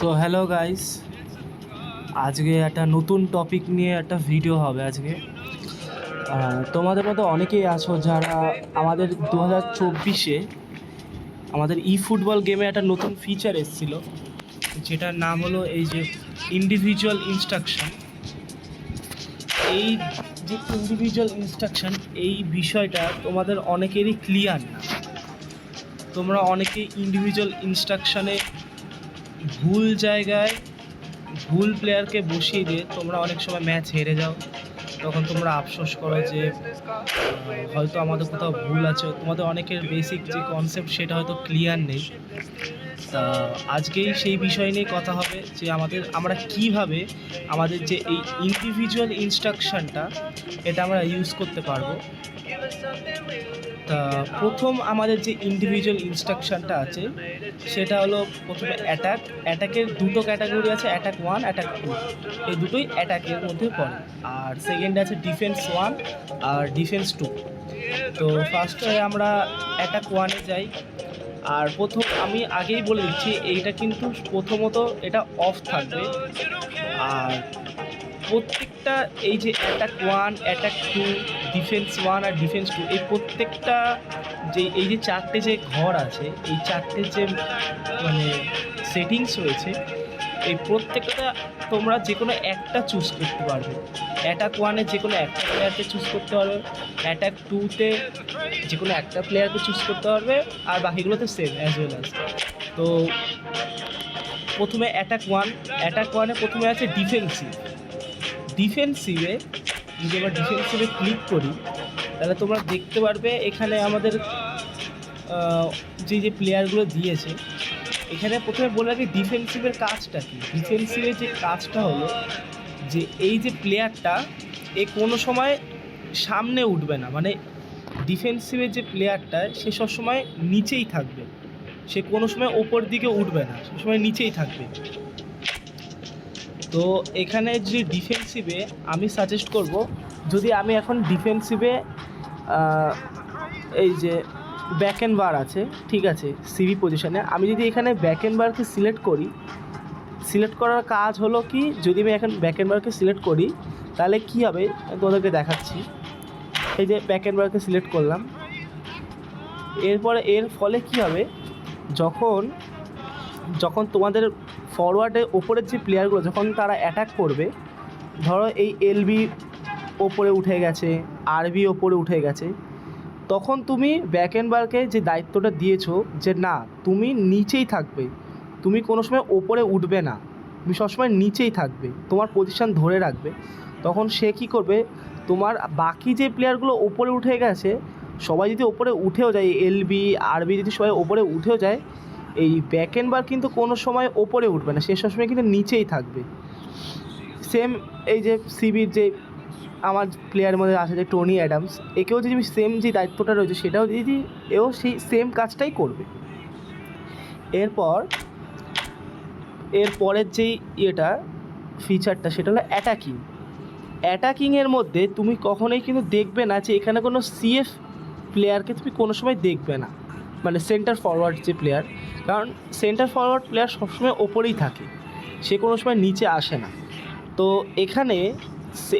So hello guys আজকে একটা নতুন টপিক নিয়ে একটা ভিডিও হবে আজকে। তোমাদের মধ্যে অনেকেই আছো যারা আমাদের দু হাজার চব্বিশে আমাদের ই ফুটবল গেমে একটা নতুন ফিচার এসেছিল, যেটার নাম হলো এই যে ইন্ডিভিজুয়াল ইনস্ট্রাকশন এই যে ইন্ডিভিজুয়াল ইনস্ট্রাকশন এই বিষয়টা তোমাদের অনেকেরই ক্লিয়ার না। তোমরা অনেকেই ইন্ডিভিজুয়াল ইনস্ট্রাকশনে ভুল জায়গায় ভুল প্লেয়ারকে বসিয়ে দিয়ে তোমরা অনেক সময় ম্যাচ হেরে যাও। তখন তোমরা আফসোস করো যে হয়তো আমাদের কোথাও ভুল আছে। তোমাদের অনেকের বেসিক যে কনসেপ্ট সেটা হয়তো ক্লিয়ার নেই। তা আজকেই সেই বিষয় নিয়ে কথা হবে যে আমাদের, আমরা কীভাবে আমাদের যে এই ইন্ডিভিজুয়াল ইনস্ট্রাকশনটা এটা আমরা ইউজ করতে পারব। তা প্রথম আমাদের যে ইন্ডিভিজুয়াল ইনস্ট্রাকশনটা আছে, সেটা হলো প্রথমে অ্যাটাক অ্যাটাকের দুটো ক্যাটাগরি আছে অ্যাটাক ওয়ান অ্যাটাক টু এই দুটোই অ্যাটাকের মধ্যে পড়ে। আর সেকেন্ড আছে ডিফেন্স ওয়ান আর ডিফেন্স টু তো ফার্স্টে আমরা অ্যাটাক ওয়ানে যাই। আর প্রথম আমি আগেই বলে দিচ্ছি, এইটা কিন্তু প্রথমত এটা অফ থাকবে। আর প্রত্যেকটা এই যে attack one attack two defence one আর ডিফেন্স টু এই প্রত্যেকটা যে, এই যে চারটে যে ঘর আছে, এই চারটে যে মানে সেটিংস রয়েছে এই প্রত্যেকটা তোমরা যে কোনো একটা চুজ করতে পারবে। অ্যাটাক ওয়ানে যে কোনো একটা প্লেয়ারকে চুজ করতে পারবে। অ্যাটাক টুতে যে কোনো একটা প্লেয়ারকে চুজ করতে পারবে। আর বাকিগুলোতে সেম অ্যাজ ওয়েল অ্যাজ তো প্রথমে অ্যাটাক ওয়ান অ্যাটাক ওয়ানে প্রথমে আছে ডিফেন্সিভ ডিফেন্সিভে যদি আমরা ডিফেন্সিভে ক্লিক করি, তাহলে তোমরা দেখতে পারবে এখানে আমাদের যে যে প্লেয়ারগুলো দিয়েছে এখানে প্রথমে বলে রাখি ডিফেন্সিভের কাজটা কি? ডিফেন্সিভের যে কাজটা হলো যে এই যে প্লেয়ারটা এ কোনো সময় সামনে উঠবে না। মানে ডিফেন্সিভের যে প্লেয়ারটা সে সবসময় নিচেই থাকবে। সে কোনো সময় ওপর দিকে উঠবে না সবসময় নিচেই থাকবে। তো এখানে যদি ডিফেন্সিভে আমি সাজেস্ট করব, যদি আমি এখন ডিফেন্সিভে এই যে ব্যাক অ্যান্ড বার আছে, ঠিক আছে সিভি পজিশনে আমি যদি এখানে ব্যাক অ্যান্ড বারকে সিলেক্ট করি সিলেক্ট করার কাজ হলো কি, যদি আমি এখন ব্যাক অ্যান্ড বারকে সিলেক্ট করি, তাহলে কি হবে? তোমাদেরকে দেখাচ্ছি। এই যে ব্যাক অ্যান্ড বারকে সিলেক্ট করলাম। এরপরে এর ফলে কি হবে? যখন যখন তোমাদের ফরওয়ার্ডের ওপরের যে প্লেয়ারগুলো যখন তারা অ্যাটাক করবে, ধরো এই এলবি ওপরে উঠে গেছে আরবি ওপরে উঠে গেছে তখন তুমি ব্যাক অ্যান্ড বারকে যে দায়িত্বটা দিয়েছ যে না, তুমি নিচেই থাকবে। তুমি কোনো সময় ওপরে উঠবে না। তুমি সবসময় নিচেই থাকবে। তোমার পজিশন ধরে রাখবে। তখন সে কী করবে? তোমার বাকি যে প্লেয়ারগুলো ওপরে উঠে গেছে, সবাই যদি ওপরে উঠেও যায় এলবি আরবি যদি সবাই ওপরে উঠেও যায়, এই ব্যাক এন্ড বার কিন্তু কোনো সময় ওপরে উঠবে না। সে সবসময় কিন্তু নিচেই থাকবে। সেম এই যে সিবির যে আমার প্লেয়ারের মধ্যে আছে যে টনি অ্যাডামস একেও যদি সেম যে দায়িত্বটা রয়েছে সেটাও যদি এও সেই সেম কাজটাই করবে। এরপর এর পরের যেই ইয়েটা ফিচারটা সেটা হলো অ্যাটাকিং অ্যাটাকিংয়ের মধ্যে তুমি কখনোই কিন্তু দেখবে না যে এখানে কোনো সিএফ প্লেয়ারকে তুমি কোনো সময় দেখবে না। মানে সেন্টার ফরওয়ার্ড যে প্লেয়ার কারণ সেন্টার ফরওয়ার্ড প্লেয়ার সবসময় ওপরেই থাকে। সে কোনো সময় নিচে আসে না। তো এখানে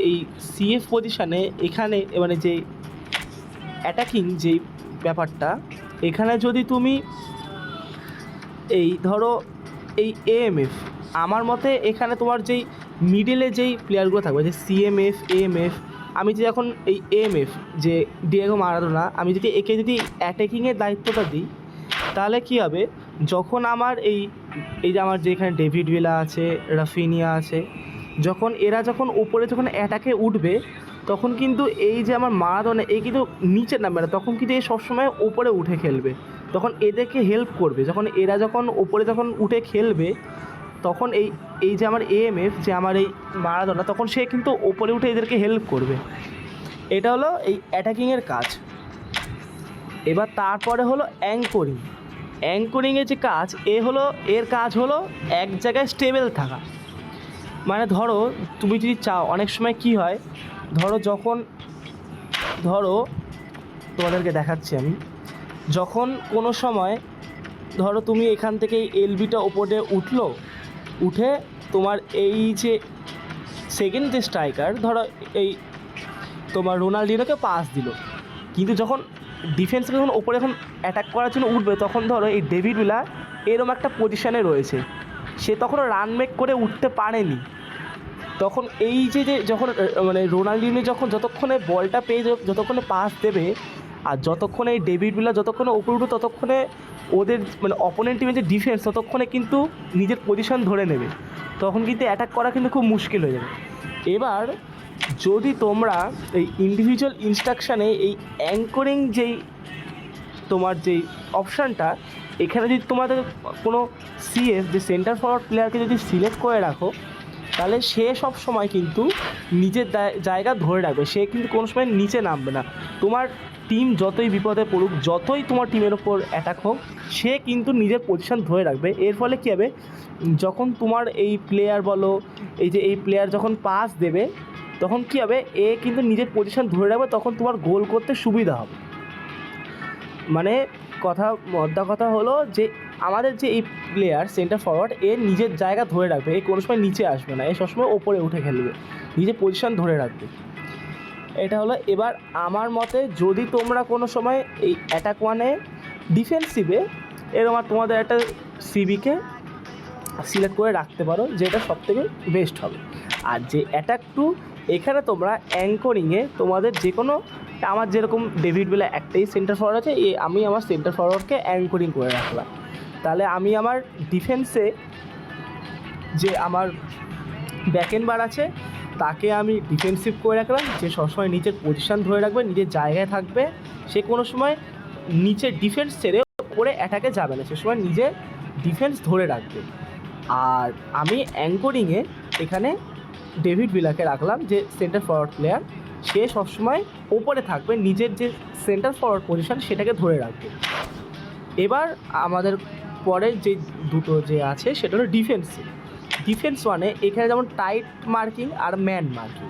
এই সিএফ পজিশানে এখানে মানে যে অ্যাটাকিং যেই ব্যাপারটা, এখানে যদি তুমি এই ধরো এই এএমএফ আমার মতে এখানে তোমার যেই মিডলে যেই প্লেয়ারগুলো থাকবে, যে সিএমএফ এএমএফ আমি যে এখন এই এএমএফ যে ডিয়েগো মারাদোনা আমি যদি একে যদি অ্যাটাকিংয়ের দায়িত্বটা দিই, তাহলে কী হবে? যখন আমার এই এই যে আমার যে এখানে ডেভিড ভিলা আছে রাফিনিয়া আছে যখন এরা যখন উপরে যখন অ্যাটাকে উঠবে, তখন কিন্তু এই যে আমার মারাদোনা এই কিন্তু নিচে নামবে না তখন কিন্তু এ সবসময় উপরে উঠে খেলবে। তখন এদেরকে হেল্প করবে। যখন এরা যখন উপরে যখন উঠে খেলবে, তখন এই এই যে আমার এএমএফ যে আমার এই মারাদোনা তখন সে কিন্তু ওপরে উঠে এদেরকে হেল্প করবে। এটা হলো এই অ্যাটাকিংয়ের কাজ। এবার তারপরে হলো অ্যাঙ্করিং অ্যাঙ্করিংয়ের যে কাজ, এ হলো, এর কাজ হলো এক জায়গায় স্টেবল থাকা। মানে ধরো, তুমি যদি চাও, অনেক সময় কি হয়, ধরো যখন, ধরো, তোমাদেরকে দেখাচ্ছি আমি। যখন কোনো সময়, ধরো তুমি এখান থেকে এলবিটা ওপরে উঠল, উঠে তোমার এই যে সেকেন্ড যে স্ট্রাইকার ধরো এই তোমার রোনাল্ডিনোকে পাস দিল। কিন্তু যখন ডিফেন্সকে যখন ওপরে যখন অ্যাটাক করার জন্য উঠবে, তখন ধরো এই ডেভিড উইলা এরম একটা পজিশানে রয়েছে। সে তখনও রান মেক করে উঠতে পারেনি। তখন এই যে যে যখন মানে রোনাল্ডিনো যখন যতক্ষণে বলটা পেয়ে যত- যতক্ষণে পাস দেবে, আর যতক্ষণে এই ডেভিড বিলা যতক্ষণে ওপরে উঠবে, ততক্ষণে ওদের মানে অপোনেন্ট টিমের যে ডিফেন্স ততক্ষণে কিন্তু নিজের পজিশন ধরে নেবে। তখন কিন্তু অ্যাটাক করা কিন্তু খুব মুশকিল হয়ে যাবে। এবার যদি তোমরা এই ইন্ডিভিজুয়াল ইনস্ট্রাকশানে এই অ্যাঙ্করিং যেই তোমার যেই অপশানটা এখানে যদি তোমাদের কোনো সিএস যে সেন্টার ফরওয়ার্ড প্লেয়ারকে যদি সিলেক্ট করে রাখো, তাহলে সে সব সময় কিন্তু নিজের জায়গা ধরে রাখবে। সে কিন্তু কোনো সময় নিচে নামবে না। তোমার টিম যতই বিপদে পড়ুক, যতই তোমার টিমের ওপর অ্যাটাক হোক, সে কিন্তু নিজের পজিশন ধরে রাখবে। এর ফলে কী হবে? যখন তোমার এই প্লেয়ার বলো, এই যে এই প্লেয়ার যখন পাস দেবে, তখন কী হবে? এ কিন্তু নিজের পজিশন ধরে রাখবে, তখন তোমার গোল করতে সুবিধা হবে। মানে কথা মদ্দা কথা হলো যে, আমাদের যে এই প্লেয়ার সেন্টার ফরওয়ার্ড এ নিজের জায়গা ধরে রাখবে। এ কোনো সময় নিচে আসবে না। এ সবসময় ওপরে উঠে খেলবে। নিজের পজিশন ধরে রাখবে। এটা হলো, এবার আমার মতে যদি তোমরা কোনো সময় এই অ্যাটাক ওয়ানে ডিফেন্সিভে এরকম তোমাদের একটা সিবিকে সিলেক্ট করে রাখতে পারো, যেটা সব থেকে বেস্ট হবে। আর যে অ্যাটাক টু এখানে তোমরা অ্যাঙ্করিংয়ে তোমাদের যে কোনো আমার যেরকম ডেভিড বেলা একটাই সেন্টার ফরওয়ার্ড আছে আমি আমার সেন্টার ফরওয়ার্ডকে অ্যাঙ্করিং করে রাখলাম। তাহলে আমি আমার ডিফেন্সে যে আমার ব্যাকেন বার আছে, তাকে আমি ডিফেন্সিভ করে রাখলাম, যে সবসময় নিজের পজিশন ধরে রাখবে, নিজের জায়গায় থাকবে, সে কোনো সময় নিচে ডিফেন্স ছেড়ে করে অ্যাটাকে যাবে না, সে সময় নিজে ডিফেন্স ধরে রাখবে। আর আমি অ্যাঙ্করিংয়ে এখানে ডেভিড বিলাকে রাখলাম, যে সেন্টার ফরওয়ার্ড প্লেয়ার সে সবসময় ওপরে থাকবে, নিজের যে সেন্টার ফরওয়ার্ড পজিশন সেটাকে ধরে রাখবে। এবার আমাদের পরের যে দুটো যে আছে, সেটা হলো ডিফেন্সে ডিফেন্স ওয়ানে এখানে যেমন টাইট মার্কিং আর ম্যান মার্কিং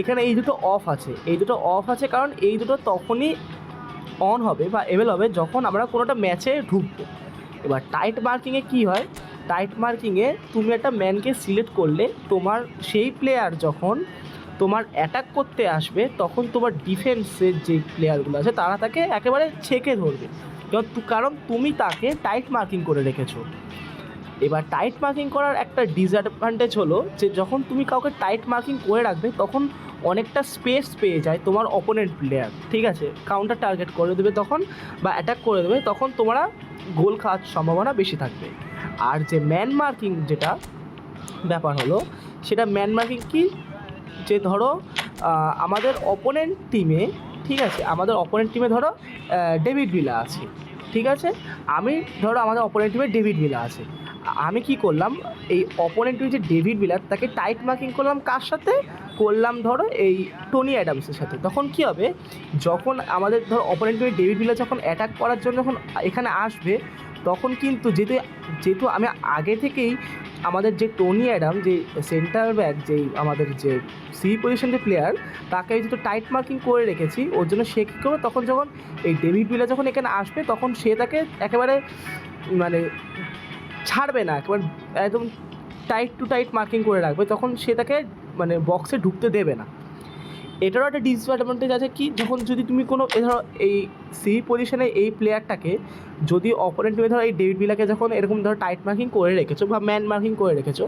এখানে এই দুটো অফ আছে। এই দুটো অফ আছে কারণ এই দুটো তখনই অন হবে বা এভেল হবে যখন আমরা কোনোটা ম্যাচে ঢুকবো। এবার টাইট মার্কিংয়ে কী হয়? টাইট মার্কিংয়ে তুমি একটা ম্যানকে সিলেক্ট করলে তোমার সেই প্লেয়ার যখন তোমার অ্যাটাক করতে আসবে, তখন তোমার ডিফেন্সের যে প্লেয়ারগুলো আছে, তারা তাকে একেবারে ছেঁকে ধরবে। কারণ তুমি তাকে টাইট মার্কিং করে রেখেছো। এবার টাইট মার্কিং করার একটা ডিসঅ্যাডভান্টেজ হলো যে, যখন তুমি কাউকে টাইট মার্কিং করে রাখবে, তখন অনেকটা স্পেস পেয়ে যায় তোমার অপোনেন্ট প্লেয়ার ঠিক আছে? কাউন্টার টার্গেট করে দেবে তখন বা অ্যাটাক করে দেবে, তখন তোমরা গোল খাওয়ার সম্ভাবনা বেশি থাকবে। আর যে ম্যান মার্কিং যেটা ব্যাপার হলো, সেটা ম্যান মার্কিং কি? যে ধরো আমাদের অপোনেন্ট টিমে ঠিক আছে, আমাদের অপোনেন্ট টিমে ধরো ডেভিড ভিলা আছে, ঠিক আছে? আমি ধরো আমাদের অপোনেন্ট টিমে ডেভিড ভিলা আছে। আমি কি করলাম, এই অপোনেন্ট যে ডেভিড ভিলার তাকে টাইট মার্কিং করলাম কার সাথে? করলাম ধরো এই টনি অ্যাডামসের সাথে। তখন কি হবে, যখন আমাদের ধরো অপোনেন্ট ডেভিড ভিলা যখন অ্যাটাক করার জন্য যখন এখানে আসবে তখন কিন্তু যেহেতু যেহেতু আমি আগে থেকেই আমাদের যে টনি অ্যাডাম যে সেন্টার ব্যাক যেই আমাদের যে সি পজিশন যে প্লেয়ার তাকে যেহেতু টাইট মার্কিং করে রেখেছি, ওর জন্য সে কী করবে? তখন যখন এই ডেভিড বিলা যখন এখানে আসবে, তখন সে তাকে একেবারে মানে ছাড়বে না, একেবারে একদম টাইট টু টাইট মার্কিং করে রাখবে, তখন সে তাকে মানে বক্সে ঢুকতে দেবে না। এটারও একটা ডিসঅ্যাডভান্টেজ আছে কি? যখন যদি তুমি কোনো ধরো, এই সি পজিশনে এই প্লেয়ারটাকে যদি অপোনেন্ট তুমি ধরো, এই ডেভিড বিলাকে যখন এরকম ধরো টাইট মার্কিং করে রেখেছো বা ম্যান মার্কিং করে রেখেছো,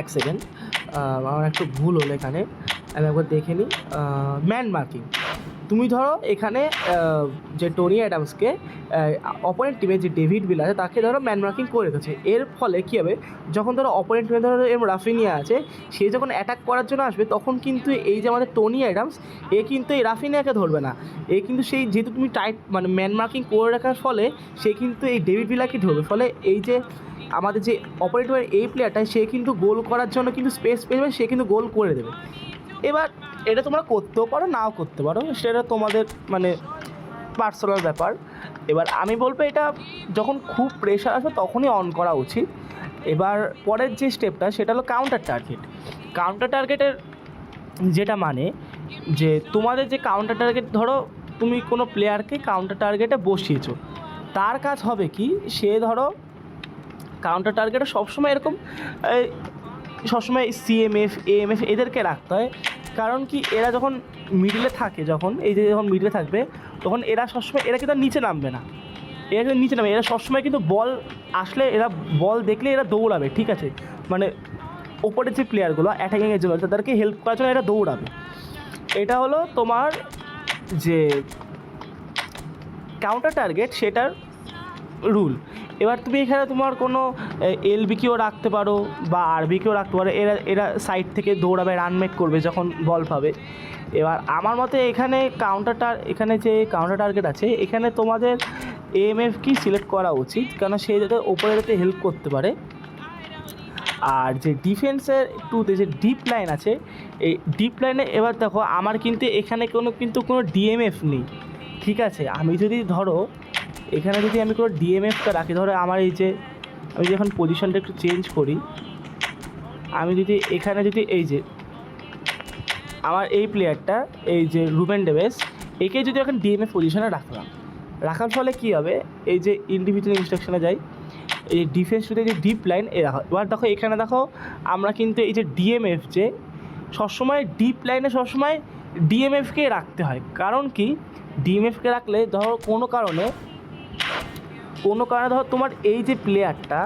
এক সেকেন্ড আমার একটু ভুল হলো এখানে। আমি একবার দেখে নিই। ম্যান মার্কিং তুমি ধরো এখানে যে টনি অ্যাডামসকে অপোনেন্ট টিমে যে ডেভিড বিল আছে, তাকে ধরো ম্যান মার্কিং করে রেখেছে। এর ফলে কী হবে, যখন ধরো অপোনেন্ট টিমে ধরো এরম রাফিনিয়া আছে, সে যখন অ্যাটাক করার জন্য আসবে, তখন কিন্তু এই যে আমাদের টনি অ্যাডামস এ কিন্তু এই রাফিনিয়াকে ধরবে না। এ কিন্তু সেই যেহেতু তুমি টাইট মানে ম্যান মার্কিং করে রাখার ফলে, সে কিন্তু এই ডেভিড বিলাকে ধরবে। ফলে এই যে আমাদের যে অপারেটর এই প্লেয়ারটা সে কিন্তু গোল করার জন্য কিন্তু স্পেস পেয়ে যাবে, সে কিন্তু গোল করে দেবে। এবার এটা তোমরা করতেও পারো, নাও করতে পারো। সেটা তোমাদের মানে পার্সোনাল ব্যাপার। এবার আমি বলব এটা যখন খুব প্রেশার আসবে তখনই অন করা উচিত। এবার পরের যে স্টেপটা সেটা হলো কাউন্টার টার্গেট কাউন্টার টার্গেটের যেটা মানে যে তোমাদের যে কাউন্টার টার্গেট ধরো তুমি কোনো প্লেয়ারকে কাউন্টার টার্গেটে বসিয়েছো। তার কাজ হবে কি? সে ধরো কাউন্টার টার্গেটে সবসময় এরকম সবসময় সিএমএফ এএমএফ এদেরকে রাখতে হয়। কারণ কি, এরা যখন মিডলে থাকে, যখন, এই যে যখন মিডলে থাকবে, তখন এরা সবসময়, এরা কিন্তু নিচে নামবে না। এরা কিন্তু নিচে নামবে এরা সবসময় কিন্তু বল আসলে, এরা বল দেখলে এরা দৌড়াবে, ঠিক আছে? মানে ওপরে যে প্লেয়ারগুলো অ্যাটাকিংয়ের জন্য, তাদেরকে হেল্প করার জন্য এরা দৌড়াবে। এটা হলো তোমার যে কাউন্টার টার্গেট সেটার রুল এবার তুমি এখানে তোমার কোনো এলবিকেও রাখতে পারো বা আরবিকেও রাখতে পারো। এরা এরা সাইড থেকে দৌড়াবে রান মেক করবে যখন বল পাবে। এবার আমার মতে এখানে কাউন্টার টার এখানে যে কাউন্টার টার্গেট আছে, এখানে তোমাদের এএমএফ কি সিলেক্ট করা উচিত? কেন সে যাতে ওপরে যাতে হেল্প করতে পারে। আর যে ডিফেন্সের একটু যে ডিপ লাইন আছে এই ডিপ লাইনে এবার দেখো, আমার কিন্তু এখানে কোনো, কিন্তু কোনো ডিএমএফ নেই। ঠিক আছে? আমি যদি ধরো এখানে যদি আমি কোনো ডিএমএফটা রাখি, ধরো আমার এই যে, আমি যখন পজিশনটা একটু চেঞ্জ করি, আমি যদি এখানে যদি এই যে, আমার এই প্লেয়ারটা এই যে রুবেন ডেভেস একে যদি এখন ডিএমএফ পজিশনে রাখলাম, রাখার ফলে কী হবে? এই যে ইন্ডিভিজুয়াল ইনস্ট্রাকশনে যাই, এই ডিফেন্স যদি যে ডিপ লাইন এ দেখো এবার দেখো এখানে দেখো, আমরা কিন্তু এই যে ডিএমএফ যে, সবসময় ডিপ লাইনে সবসময় ডিএমএফকে রাখতে হয়। কারণ কি? ডিএমএফকে রাখলে ধরো কোনো কারণে কোনো কারণে ধরো তোমার এই যে প্লেয়ারটা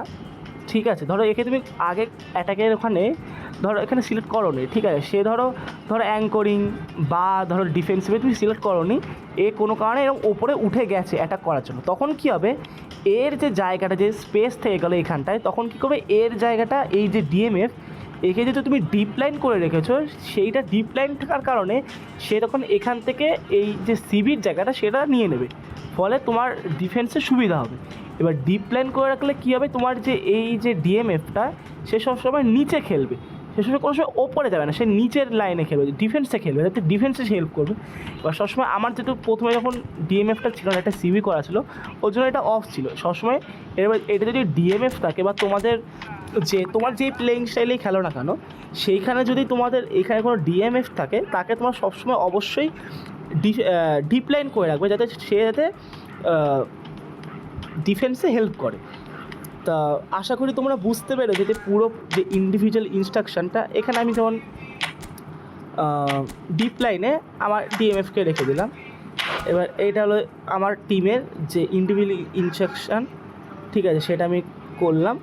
ঠিক আছে, ধরো একে তুমি আগে অ্যাটাকের ওখানে, ধরো এখানে সিলেক্ট করো নি ঠিক আছে, সে ধরো ধরো অ্যাঙ্করিং বা ধরো ডিফেন্সিভে তুমি সিলেক্ট করো নি এ কোনো কারণে এরকম ওপরে উঠে গেছে অ্যাটাক করার জন্য। তখন কী হবে? এর যে জায়গাটা, যে স্পেস থেকে গেলো এখানটায়, তখন কী করবে? এর জায়গাটা, এই যে ডিএমএফ একে যেহেতু তুমি ডিপ লাইন করে রেখেছো, সেইটা ডিপ লাইন থাকার কারণে সে তখন এখান থেকে এই যে সিবির জায়গাটা, সেটা নিয়ে নেবে। ফলে তোমার ডিফেন্সে সুবিধা হবে। এবার ডিপ লাইন করে রাখলে কী হবে? তোমার যে এই যে ডিএমএফটা সে সবসময় নিচে খেলবে। সে সবসময় কোনো সময় ওপরে যাবে না, সে নিচের লাইনে খেলবে ডিফেন্সে খেলবে। যাতে ডিফেন্সে সে হেল্প করবে। এবার সবসময় আমার যেহেতু প্রথমে যখন ডিএমএফটা ছিল না একটা সিবি করা ছিল, ওর জন্য এটা অফ ছিল। সবসময় এবার এটা যদি ডিএমএফ থাকে বা তোমাদের যে, তোমার যে প্লেয়িং স্টাইলেই খেলো না কেন, সেইখানে যদি তোমাদের এখানে কোনো ডিএমএফ থাকে, তাকে তোমার সবসময় অবশ্যই ডিপ লাইন করে রাখবে যাতে সে যাতে ডিফেন্সে হেল্প করে। তা আশা করি তোমরা বুঝতে পেরেছ যে পুরো যে ইন্ডিভিজুয়াল ইনস্ট্রাকশানটা এখানে আমি যেমন ডিপ লাইনে আমার ডিএমএফকে রেখে দিলাম। এবার এটা হলো আমার টিমের যে ইন্ডিভিজুয়াল ইনস্ট্রাকশান ঠিক আছে, সেটা আমি করলাম।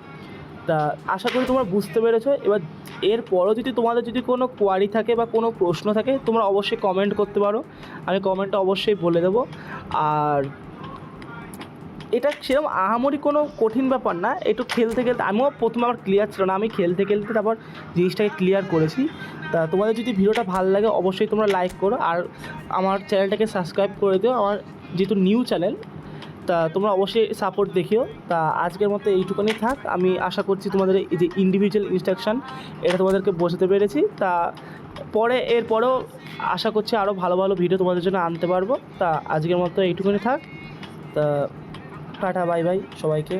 তা আশা করি তোমরা বুঝতে পেরেছ। এবার এরপরও যদি তোমাদের যদি কোনো কোয়ারি থাকে বা কোনো প্রশ্ন থাকে, তোমরা অবশ্যই কমেন্ট করতে পারো। আমি কমেন্টটা অবশ্যই বলে দেবো। আর এটা সেরকম আহামরি কোনো কঠিন ব্যাপার না। একটু খেলতে খেলতে আমিও প্রথমে আমার ক্লিয়ার ছিল না। আমি খেলতে খেলতে তারপর জিনিসটাকে ক্লিয়ার করেছি। তা তোমাদের যদি ভিডিওটা ভালো লাগে, অবশ্যই তোমরা লাইক করো। আর আমার চ্যানেলটাকে সাবস্ক্রাইব করে দিও। আমার যেহেতু নিউ চ্যানেল তা তোমরা অবশ্যই সাপোর্ট দেখিও। তা আজকের মতো এইটুকুনি থাক। আমি আশা করছি তোমাদের এই যে ইন্ডিভিজুয়াল ইনস্ট্রাকশান এটা তোমাদেরকে বোঝাতে পেরেছি। তা পরে, এরপরেও আশা করছি আরও ভালো ভালো ভিডিও তোমাদের জন্য আনতে পারব। তা আজকের মতো এইটুকুনি থাক। তা টাটা বাই বাই সবাইকে।